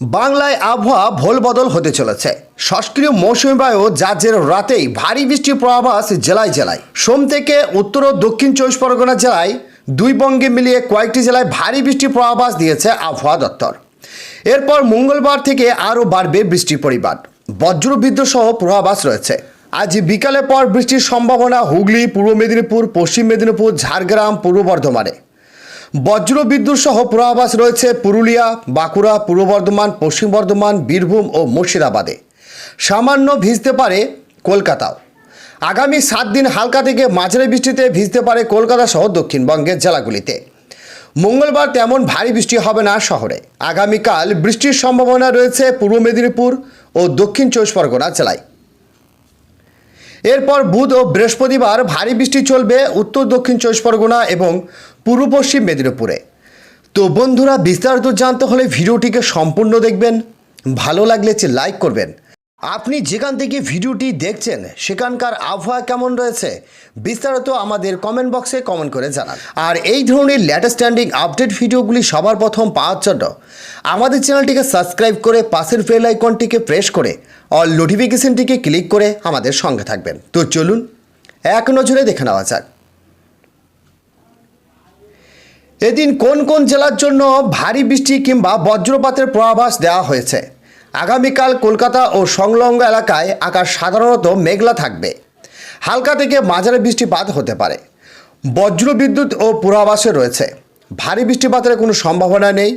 বাংলায় আবহাওয়া ভোলবদল হতে চলেছে। সক্রিয় মৌসুমি বায়ু যার রাতেই ভারী বৃষ্টির পূর্বাভাস জেলায় জেলায়। সোম থেকে উত্তর ও দক্ষিণ চব্বিশ পরগনা জেলায় দুই বঙ্গে মিলিয়ে কয়েকটি জেলায় ভারী বৃষ্টির পূর্বাভাস দিয়েছে আবহাওয়া দপ্তর। এরপর মঙ্গলবার থেকে আরও বাড়বে বৃষ্টির পরিমাণ। বজ্রবিদ্যুৎ সহ পূর্বাভাস রয়েছে। আজ বিকালের পর বৃষ্টির সম্ভাবনা হুগলি, পূর্ব মেদিনীপুর, পশ্চিম মেদিনীপুর, ঝাড়গ্রাম, পূর্ব বর্ধমানে। বজ্র বিদ্যুৎ সহ পূর্বাভাস রয়েছে পুরুলিয়া, বাঁকুড়া, পূর্ব বর্ধমান, পশ্চিম বর্ধমান, বীরভূম ও মুর্শিদাবাদে। সামান্য ভিজতে পারে কলকাতাও। আগামী সাত দিন হালকা থেকে মাঝারি বৃষ্টিতে ভিজতে পারে কলকাতা সহ দক্ষিণবঙ্গের জেলাগুলিতে। মঙ্গলবার তেমন ভারী বৃষ্টি হবে না শহরে। আগামীকাল বৃষ্টির সম্ভাবনা রয়েছে পূর্ব মেদিনীপুর ও দক্ষিণ চব্বিশ পরগনা জেলায়। এরপর বুধ ও বৃহস্পতিবার ভারী বৃষ্টি চলবে উত্তর, দক্ষিণ চব্বিশ পরগনা এবং পূর্ব পশ্চিম মেদিনীপুরে। তো বন্ধুরা, বিস্তারিত জানতে হলে ভিডিওটিকে সম্পূর্ণ দেখবেন। ভালো লাগলে লাইক করবেন। আপনি যেখান থেকে ভিডিওটি দেখছেন, সেখানকার আবহাওয়া কেমন রয়েছে, বিস্তারিত আমাদের কমেন্ট বক্সে কমেন্ট করে জানান। আর এই ধরনের লেটেস্ট স্ট্যান্ডিং আপডেট ভিডিওগুলি সবার প্রথম পাওয়ার জন্য আমাদের চ্যানেলটিকে সাবস্ক্রাইব করে পাশের বেল আইকনটিকে প্রেস করে অল নোটিফিকেশনটিকে ক্লিক করে আমাদের সঙ্গে থাকবেন। তো চলুন, এক নজরে দেখে নেওয়া যাক। এদিন কোন কোন জেলার জন্য ভারী বৃষ্টি কিংবা বজ্রপাতের পূর্বাভাস দেওয়া হয়েছে? আগামীকাল কলকাতা ও সংলগ্ন এলাকায় আকাশ সাধারণত মেঘলা থাকবে। হালকা থেকে মাঝারি বৃষ্টিপাত হতে পারে। বজ্রবিদ্যুৎ ও পূর্বাভাসে রয়েছে। ভারী বৃষ্টিপাতের কোনো সম্ভাবনা নেই।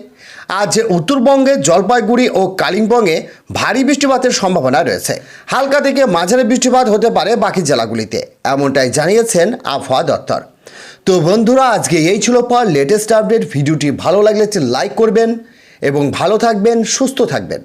আজ উত্তরবঙ্গে জলপাইগুড়ি ও কালিম্পংয়ে ভারী বৃষ্টিপাতের সম্ভাবনা রয়েছে। হালকা থেকে মাঝারি বৃষ্টিপাত হতে পারে বাকি জেলাগুলিতে, এমনটাই জানিয়েছেন আবহাওয়া দপ্তর। তো বন্ধুরা, আজকে এই ছিল পর লেটেস্ট আপডেট ভিডিওটি ভালো লাগলে লাইক করবেন এবং ভালো থাকবেন, সুস্থ থাকবেন।